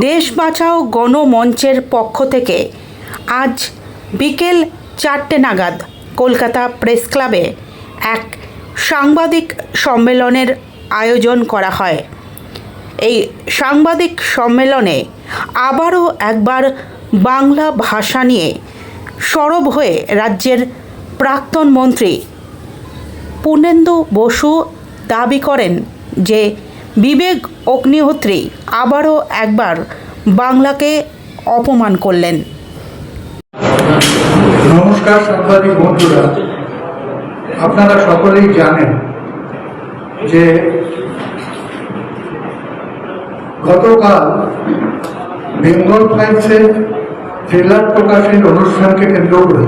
দেশ বাঁচাও গণমঞ্চের পক্ষ থেকে আজ বিকেল চারটে নাগাদ কলকাতা প্রেস ক্লাবে এক সাংবাদিক সম্মেলনের আয়োজন করা হয়। এই সাংবাদিক সম্মেলনে আবারও একবার বাংলা ভাষা নিয়ে সরব হয়ে রাজ্যের প্রাক্তন মন্ত্রী পূর্ণেন্দু বসু দাবি করেন যে বিবেক অগ্নিহোত্রী আবারও একবার বাংলাকে অপমান করলেন। নমস্কার সাংবাদিক বন্ধুরা। আপনারা সকলেই জানেন যে গতকাল বেঙ্গল টাইমসের ট্রেলার প্রকাশের অনুষ্ঠানকে কেন্দ্র করে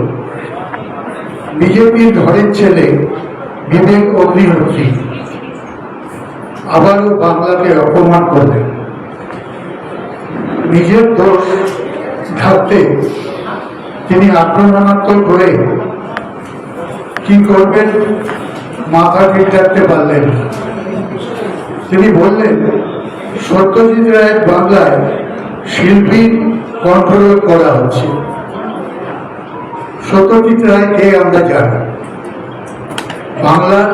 বিজেপির ঘরের ছেলে বিবেক অগ্নিহোত্রী আবারও বাংলাকে অপমান করলেন নিজের দোষ ঢাকতে তিনি আক্রমণাত্মক হয়ে কি করবেন মাথা ঠিক রাখতে পারলেন তিনি বললেন, সত্যজিৎ রায়ের বাংলায় শিল্পী কন্ট্রোল করা হচ্ছে। সত্যজিৎ রায় কে আমরা জানি? বাংলার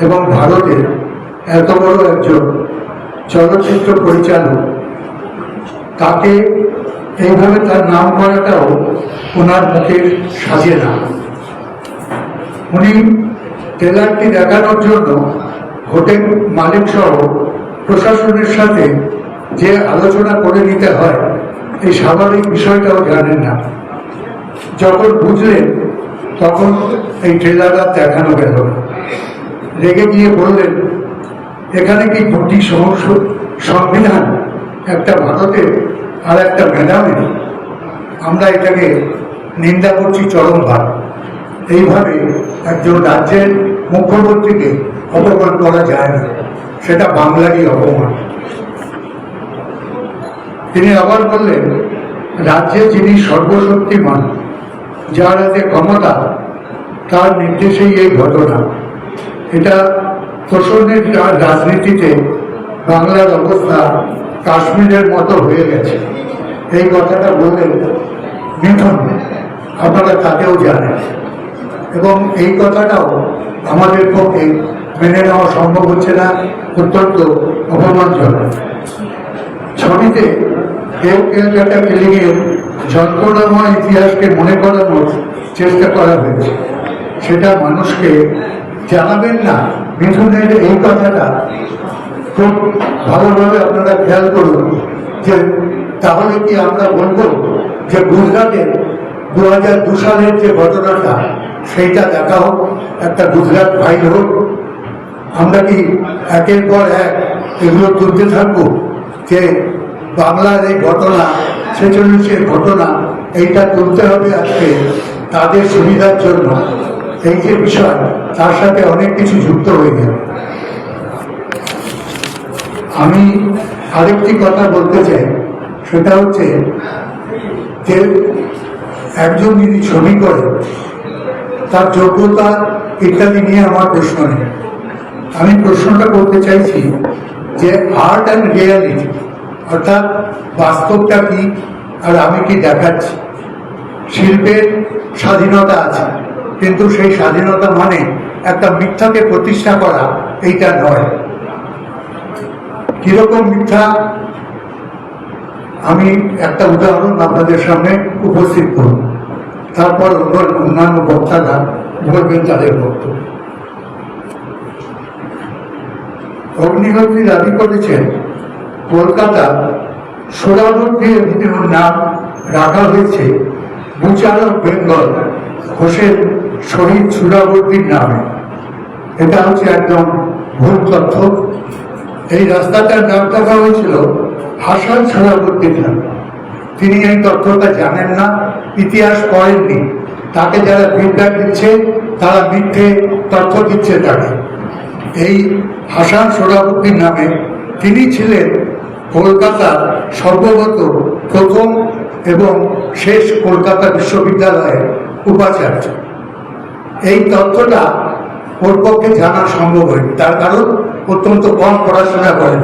এবং ভারতের এত বড় একজন চলচ্চিত্র পরিচালক, তাকে এইভাবে তার নাম করাটাও ওনার মুখের সাজে না উনি ট্রেলারটি দেখানোর জন্য হোটেল মালিক সহ প্রশাসনের সাথে যে আলোচনা করে নিতে হয়, এই স্বাভাবিক বিষয়টাও জানেন না যখন বুঝলেন, তখন এই ট্রেলার দেখানো গেল। রেগে গিয়ে বললেন এখানে কি দুটি সংস- সংবিধান? একটা ভারতের আর একটা ম্যাডামের। আমরা এটাকে নিন্দা করছি চরমভার এইভাবে একজন রাজ্যের মুখ্যমন্ত্রীকে অপমান করা যায় না। সেটা বাংলারই অপমান। তিনি আবার বললেন, রাজ্যে যিনি সর্বশক্তিমান, যার হাতে ক্ষমতা, তার নির্দেশেই এই ঘটনা। এটা তোষণের রা- রাজনীতিতে বাংলার অবস্থা কাশ্মীরের মতো হয়ে গেছে। এই কথাটা বলে মিঠুন, আপনারা তাকেও জানেন। এবং এই কথাটাও আমাদের পক্ষে মেনে নেওয়া সম্ভব হচ্ছে না, অত্যন্ত অপমানজনক। ছবিতে কেউ কেউ একটা ফিলিংয়ের যন্ত্রণাময় ইতিহাসকে মনে করানোর চেষ্টা করা হয়েছে। সেটা মানুষকে জানাবেন না। মিঠুনের এই কথাটা, খুব ভালোভাবে আপনারা খেয়াল করুন যে তাহলে কি আমরা বলব যে গুজরাটে দু হাজার দু সালের যে ঘটনাটা, সেইটা দেখা হোক, একটা গুজরাট ফাইল হোক। আমরা কি একের পর এক এগুলো তুলতে থাকব যে বাংলার এই ঘটনা ছেচল্লিশের ঘটনা, এইটা তুলতে হবে আজকে তাদের সুবিধার জন্য। এই যে বিষয় তার সাথে অনেক কিছু যুক্ত হয়ে গেল। আমি আরেকটি কথা বলতে চাই, সেটা হচ্ছে যে একজন যদি ছবি করে, তার যোগ্যতা ইত্যাদি নিয়ে আমার প্রশ্ন নেই। আমি প্রশ্নটা করতে চাইছি যে আর্ট অ্যান্ড রিয়ালিটি অর্থাৎ বাস্তবটা কি, আর আমি কি দেখাচ্ছি? শিল্পের স্বাধীনতা আছে। কিন্তু সেই স্বাধীনতা মানে একটা মিথ্যাকে প্রতিষ্ঠা করা, এইটা নয়। কীরকম মিথ্যা? আমি একটা উদাহরণ আপনাদের সামনে উপস্থিত করব। তারপর অন্যান্য বক্তারা বলবেন তাদের বক্তব্য। অগ্নিহোত্রী দাবি করেছেন, কলকাতা সোলাবর্তী এভিনিউর নাম রাখা হয়েছে বুচার অফ বেঙ্গল। ঘোষের শহীদ সুরাবর্তীর নামে। এটা হচ্ছে একদম ভুল তথ্য। এই রাস্তাটার নাম রাখা হয়েছিল হাসান সোহরাবুদ্দিন নাম। তিনি এই তথ্যটা জানেন না, ইতিহাস পড়েননি। তাকে যারা ফিডব্যাক দিচ্ছে, তারা মিথ্যে তথ্য দিচ্ছে তাকে। এই হাসান সোহরাবুদ্দিন নামে তিনি ছিলেন কলকাতার সর্বগত প্রথম এবং শেষ কলকাতা বিশ্ববিদ্যালয়ের উপাচার্য। এই তথ্যটা ওর পক্ষে জানা সম্ভব হয়নি। তার কারণ অত্যন্ত কম পড়াশোনা করেন।